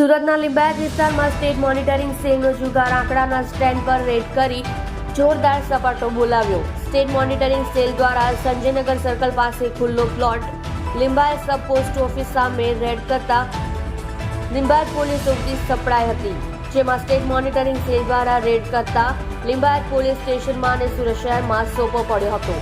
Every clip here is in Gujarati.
સુરતના લીંબાયત વિસ્તારમાં સ્ટેટ મોનિટરિંગ સેલનો જુગાર આંકડાના સ્ટેન્ડ પર રેડ કરી જોરદાર સપાટો બોલાવ્યો. સ્ટેટ મોનિટરિંગ સેલ દ્વારા સંજયનગર સર્કલ પાસે ખુલ્લો plot, Limbayat sub post office સામે રેડ કરતા લિંબાયત પોલીસ ઓફિસ સપડાઈ હતી, જેમાં સ્ટેટ મોનિટરિંગ સેલ દ્વારા રેડ કરતા લિંબાયત પોલીસ સ્ટેશનમાં અને સુરત શહેરમાં સોંપો પડ્યો હતો.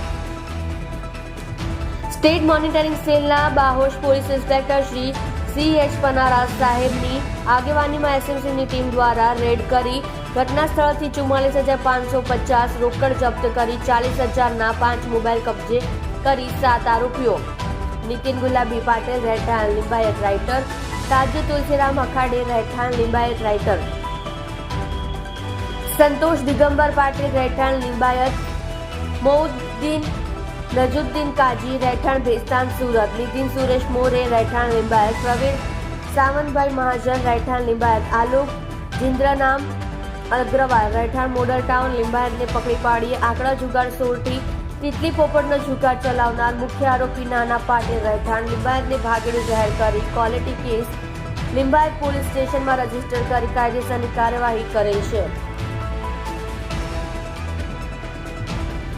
સ્ટેટ મોનિટરિંગ સેલના બાહોશ police inspector Shri C H Panara સાહેબની આગેવાનીમાં એસએમસીની ટીમ દ્વારા રેડ કરી ઘટના સ્થળથી ચુમ્માલીસ હજાર પાંચસો પચાસ રોકડ જપ્ત કરી ચાલીસ હજારના પાંચ મોબાઈલ કબજે કરી સાત આરોપીઓ. નીતિન ગુલાબી પાટેલ, રહેઠાણ લિંબાયત રાઇટર. તાજુ તુલસીરામ અખાડે, રહેઠાણ લિંબાયત રાઇટર. સંતોષ દિગંબર પાટીલ, રહેઠાણ લિંબાયત. મૌદ્દીન નજુદ્દીન કાજી રહેઠાણ ભેસ્તાન સુરત, નીતિન સુરેશ મોરે રહેઠાણ લિંબાયત, પ્રવીણ સાવંતભાઈ મહાજન રહેઠાણ લિંબાયત, આલોક જિન્દ્રનામ અગ્રવાલ રહેઠાણ મોડલ ટાઉન લિંબાયતને પકડી પાડી આંકડા જુગાર સોરથી તિતલી પોપટનો જુગાર ચલાવનાર મુખ્ય આરોપી નાના પાટીલ રહેઠાણ લિંબાયતને ભાગેડું જાહેર કરી ક્વોલિટી કેસ. લિંબાયત પોલીસ સ્ટેશનમાં રજિસ્ટર કરી કાયદેસરની કાર્યવાહી કરેલ છે.